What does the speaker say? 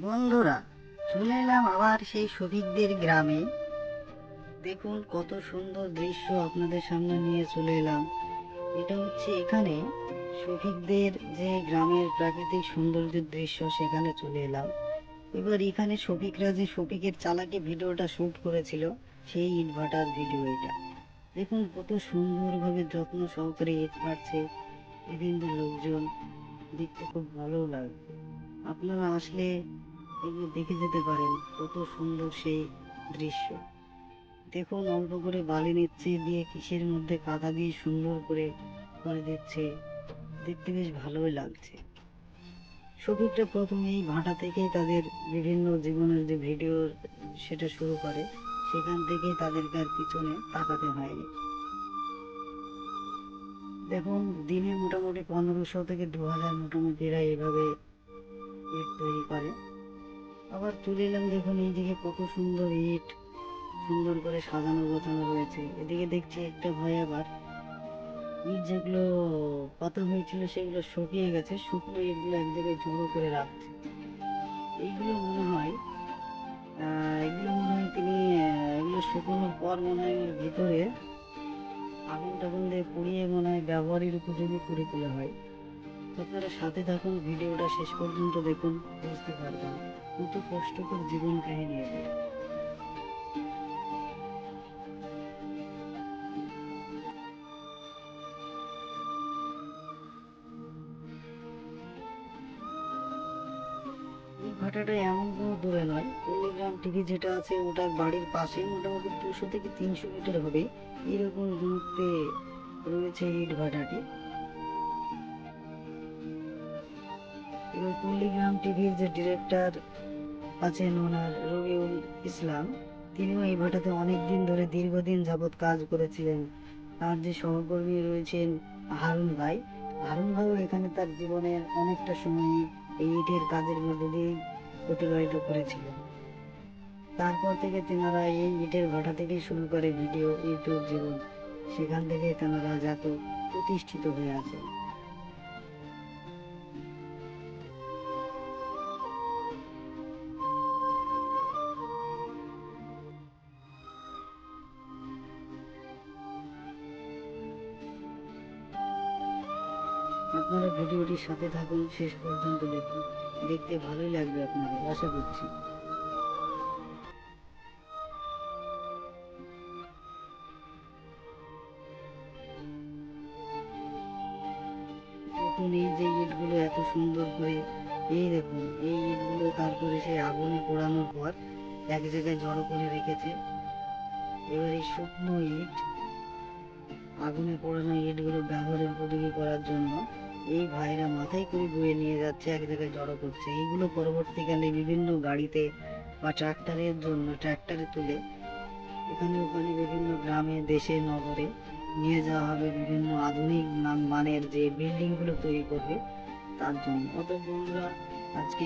বন্ধুরা চলে এলাম আবার সেই শফিকদের গ্রামে। দেখুন কত সুন্দর দৃশ্য আপনাদের সামনে নিয়ে চলে এলাম। এটা হচ্ছে এখানে শফিকদের যে গ্রামের প্রাকৃতিক সৌন্দর্যের দৃশ্য, সেখানে চলে এলাম। এবার এখানে শফিকরা যে শফিকের চালাকি ভিডিওটা শ্যুট করেছিল, সেই ইটভাটার ভিডিও এটা। দেখুন কত সুন্দরভাবে যত্ন সহকারে ইট পাচ্ছে বিভিন্ন লোকজন। দেখতে খুব ভালো লাগবে আপনারা আসলে এগুলো দেখে যেতে পারেন কত সুন্দর সেই দৃশ্য। দেখুন, অল্প করে বালি নিচ্ছে, দিয়ে কিসের মধ্যে কাদা দিয়ে সুন্দর করে করে দিচ্ছে। দেখতে বেশ ভালোই লাগছে। শফিকরা প্রথমে এই ভাটা থেকেই তাদের বিভিন্ন জীবনের যে ভিডিও, সেটা শুরু করে। সেখান থেকেই তাদেরকে আর পিছনে তাকাতে হয়নি। দেখুন, দিনে মোটামুটি পনেরোশো থেকে দু হাজার মোটামুটি এরা এভাবে তুলে এলাম দেখুন এইদিকে কত সুন্দর ইট, সুন্দর করে সাজানো গোছানো রয়েছে। এদিকে দেখছি একটা ভাই আবার ইট যেগুলো পাতা হয়েছিল, সেগুলো শুকিয়ে গেছে শুকনো ইটগুলো এক জায়গায় জড়ো করে রাখছে। এইগুলো মনে হয় এগুলো মনে হয় তিনি এগুলো শুকনোর পর মনে হয় ভিতরে আগুন টাগুন দিয়ে পুড়িয়ে মনে হয় ব্যবহারের উপযোগী করে তোলা হয়। আপনারা সাথে থাকুন, ভিডিওটা শেষ পর্যন্ত দেখুন, বুঝতে পারবেন। কত কষ্টকর জীবন কাহিনী ভাটাটা এমন কোনো দূরে নয়। পল্লীগ্রাম টিভি যেটা আছে ওটার বাড়ির পাশে মোটামুটি দুশো থেকে তিনশো মিটার হবে। এরকম দূরত্বে রয়েছে ইট ভাটাটি। এবার পল্লীগ্রাম টিভির যে ডিরেক্টর আছেন ওনার রবিউল ইসলাম, তিনিও এই ভাটাতে অনেক দিন ধরে দীর্ঘদিন যাবৎ কাজ করেছিলেন। তার যে সহকর্মী রয়েছেন হারুন ভাই, হারুন ভাইও এখানে তার জীবনের অনেকটা সময় এই ইটের কাজের মধ্যে দিয়ে অতিবাহিত করেছিলেন। তারপর থেকে তেনারা এই ইটের ভাটা থেকেই শুরু করে ভিডিও, ইউটিউব জীবন সেখান থেকে তেনারা যত প্রতিষ্ঠিত হয়ে আছেন। আপনারা ভিডিওটির সাথে থাকুন, শেষ পর্যন্ত দেখুন। দেখতে ভালোই লাগবে আপনাদের, আশা করছি। দেখুন এই যে ইটগুলো এত সুন্দর করে, এই দেখুন, এই ইটগুলো তারপরে সেই আগুনে পোড়ানোর পর এক জায়গায় জড়ো করে রেখেছে। এবার এই শুকনো ইট আগুনে পোড়ানো ইটগুলো ব্যবহারের উপযোগী করার জন্য এই ভাইরা মাথায় করে বয়ে নিয়ে যাচ্ছে, এক জায়গায় জড়ো করছে। এইগুলো পরবর্তীকালে বিভিন্ন গাড়িতে বা ট্রাক্টরের জন্য ট্রাক্টরে তুলে এখানে ওখানে বিভিন্ন গ্রামে, দেশে, নগরে নিয়ে যাওয়া হবে বিভিন্ন আধুনিক মান- মানের যে বিল্ডিংগুলো তৈরি করবে তার জন্য। অত বন্ধুরা, আজকে